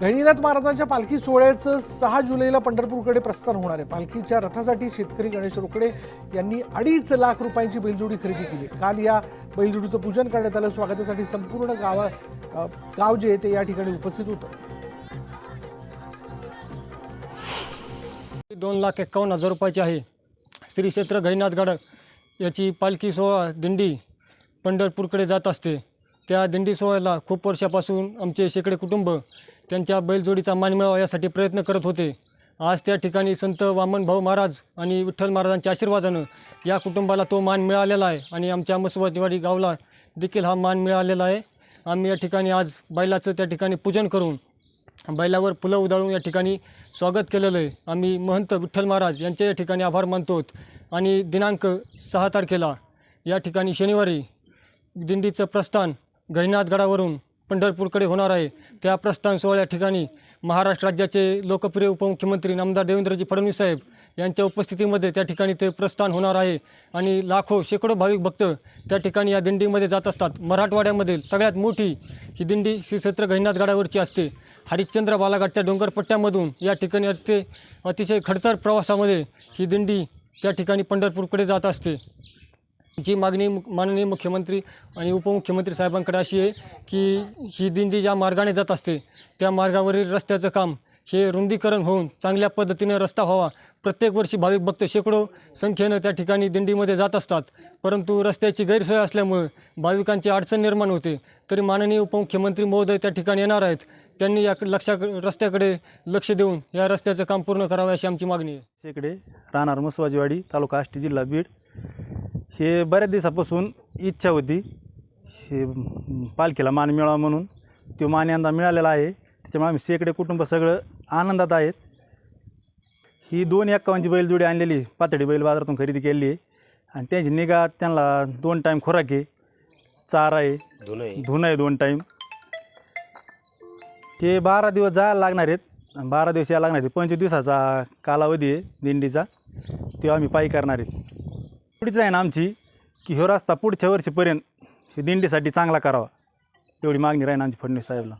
गहिनीनाथ महाराजांच्या पालखी सोहळ्याचं सहा जुलैला पंढरपूरकडे प्रस्थान होणार आहे. पालखीच्या रथासाठी शेतकरी गणेश रोकडे यांनी अडीच लाख रुपयांची बैलजोडी खरेदी केली. काल या बैलजोडीचं पूजन करण्यात आलं. स्वागतासाठी संपूर्ण गावा गाव जे आहे ते या ठिकाणी उपस्थित होतं. दोन लाख एक्कावन्न हजार रुपयाची आहे. श्री क्षेत्र गहिनाथ गडक याची पालखी सोहळा दिंडी पंढरपूरकडे जात असते. त्या दिंडी सोहळ्याला खूप वर्षापासून आमचे शेकडे कुटुंब त्यांच्या बैलजोडीचा मान मिळावा यासाठी प्रयत्न करत होते. आज त्या ठिकाणी संत वामन भाऊ महाराज आणि विठ्ठल महाराजांच्या आशीर्वादानं या कुटुंबाला तो मान मिळालेला आहे आणि आमच्या मसवतवाडी गावला देखील हा मान मिळालेला आहे. आम्ही या ठिकाणी आज बैलाचं त्या ठिकाणी पूजन करून बैलावर फुलं उधळून या ठिकाणी स्वागत केलेलं आहे. आम्ही महंत विठ्ठल महाराज यांच्या या ठिकाणी आभार मानतो आणि दिनांक सहा तारखेला या ठिकाणी शनिवारी दिंडीचं प्रस्थान गहिनाथगडावरून पंढरपूरकडे होणार आहे. त्या प्रस्थान सोहळ्या ठिकाणी महाराष्ट्र राज्याचे लोकप्रिय उपमुख्यमंत्री नामदार देवेंद्रजी फडणवीस साहेब यांच्या उपस्थितीमध्ये त्या ठिकाणी ते प्रस्थान होणार आहे. आणि लाखो शेकडो भाविक भक्त त्या ठिकाणी या दिंडीमध्ये जात असतात. मराठवाड्यामधील सगळ्यात मोठी ही दिंडी श्री क्षेत्र घहिनाथगडावरची असते. हरिश्चंद्र बालाघाटच्या डोंगरपट्ट्यामधून या ठिकाणी अति अतिशय खडतर प्रवासामध्ये ही दिंडी त्या ठिकाणी पंढरपूरकडे जात असते. जी मागणी मु- माननीय मुख्यमंत्री आणि उपमुख्यमंत्री साहेबांकडे अशी आहे की ही दिंडी ज्या मार्गाने जात असते त्या मार्गावरील रस्त्याचं काम हे रुंदीकरण होऊन चांगल्या पद्धतीने रस्ता व्हावा. प्रत्येक वर्षी भाविक भक्त शेकडो संख्येनं त्या ठिकाणी दिंडीमध्ये जात असतात. परंतु रस्त्याची गैरसोय असल्यामुळे भाविकांची अडचण निर्माण होते. तरी माननीय उपमुख्यमंत्री महोदय त्या ठिकाणी येणार आहेत. त्यांनी या लक्षा रस्त्याकडे लक्ष देऊन या रस्त्याचं काम पूर्ण करावं अशी आमची मागणी आहे. शेकडे राहणार मसवाजीवाडी तालुका आष्टी जिल्हा बीड. हे बऱ्याच दिवसापासून इच्छा होती. हे पालखीला मान मिळावा म्हणून. तो मान यंदा मिळालेला आहे. त्याच्यामुळे आम्ही शेकडे कुटुंब सगळं आनंदात आहेत. ही दोन एक्कावनची बैलजोडी आणलेली पातळी बैल बाजारातून खरेदी केलेली आहे. आणि त्यांची निगा त्यांना दोन टाईम खुराक आहे. चारा आहे. धुणं आहे. दोन टाईम ते बारा दिवस जायला लागणार आहेत. बारा दिवस यायला लागणार आहेत. पंचवीस दिवसाचा कालावधी आहे दिंडीचा. तो आम्ही पायी करणार आहेत पुढीच आहे ना आमची की ह्यो रस्ता पुढच्या वर्षीपर्यंत दिंडीसाठी चांगला करावा. एवढी मागणी राहीन आमची फडणवीस साहेबला.